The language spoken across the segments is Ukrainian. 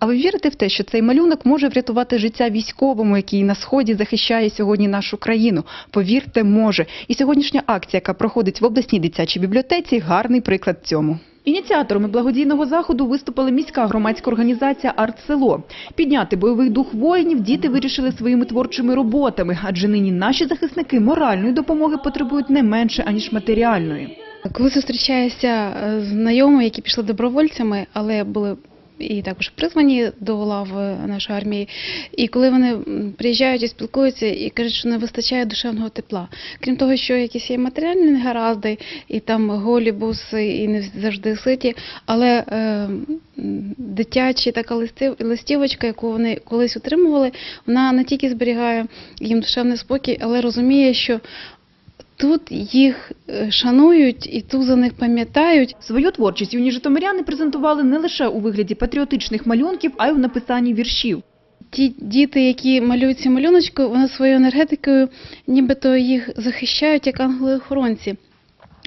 А ви вірите в те, що цей малюнок може врятувати життя військовому, який на сході захищає сьогодні нашу країну? Повірте, може. І сьогоднішня акція, яка проходить в обласній дитячій бібліотеці, гарний приклад цьому. Ініціаторами благодійного заходу виступила міська громадська організація «Артсело». Підняти бойовий дух воїнів діти вирішили своїми творчими роботами, адже нині наші захисники моральної допомоги потребують не менше, аніж матеріальної. Коли зустрічаюся е, знайомими, які пішли добровольцями, але були і також призвані до лав е, нашої армії, і коли вони приїжджають і спілкуються і кажуть, що не вистачає душевного тепла. Крім того, що якісь є матеріальні негаразди, і там голі буси, і не завжди ситі, але е, дитяча така листів, листівочка, яку вони колись отримували, вона не тільки зберігає їм душевний спокій, але розуміє, що Тут їх е, шанують і тут за них пам'ятають. Свою творчість юні житомиряни презентували не лише у вигляді патріотичних малюнків, а й у написанні віршів. Ті діти, які малюють цю малюночку, вони своєю енергетикою нібито їх захищають як ангели-охоронці.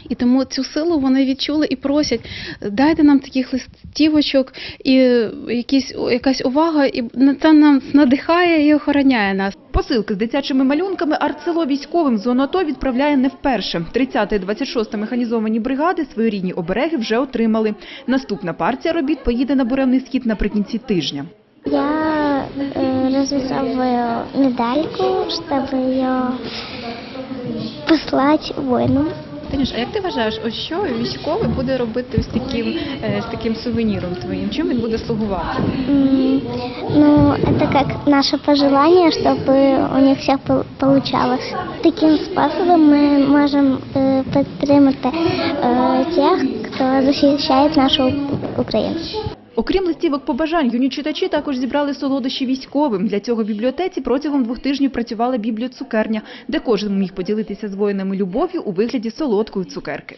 І тому цю силу вони відчули і просять, дайте нам таких листівочок, і е, якісь, якась увага, і це нам надихає і охороняє нас. Посилки з дитячими малюнками артсело військовим з зону АТО відправляє не вперше. 30 і 26 механізовані бригади свої рідні обереги вже отримали. Наступна партія робіт поїде на буремний схід наприкінці тижня. Я э, разрисовываю медальку, чтобы ее послать воину. Танюш, а як ти вважаєш, ось що військовий буде робити з таким, е, з таким сувеніром твоїм? Чим він буде слугувати? М, Ну, это как наше пожелание, чтобы у них все пол- получалось. Таким способом мы можем э, підтримати э, тех, кто защищает нашу Украину. Окрім листівок побажань, юні читачі також зібрали солодощі військовим. Для цього в бібліотеці протягом двох тижнів працювала бібліоцукерня, де кожен міг поділитися з воїнами любов'ю у вигляді солодкої цукерки.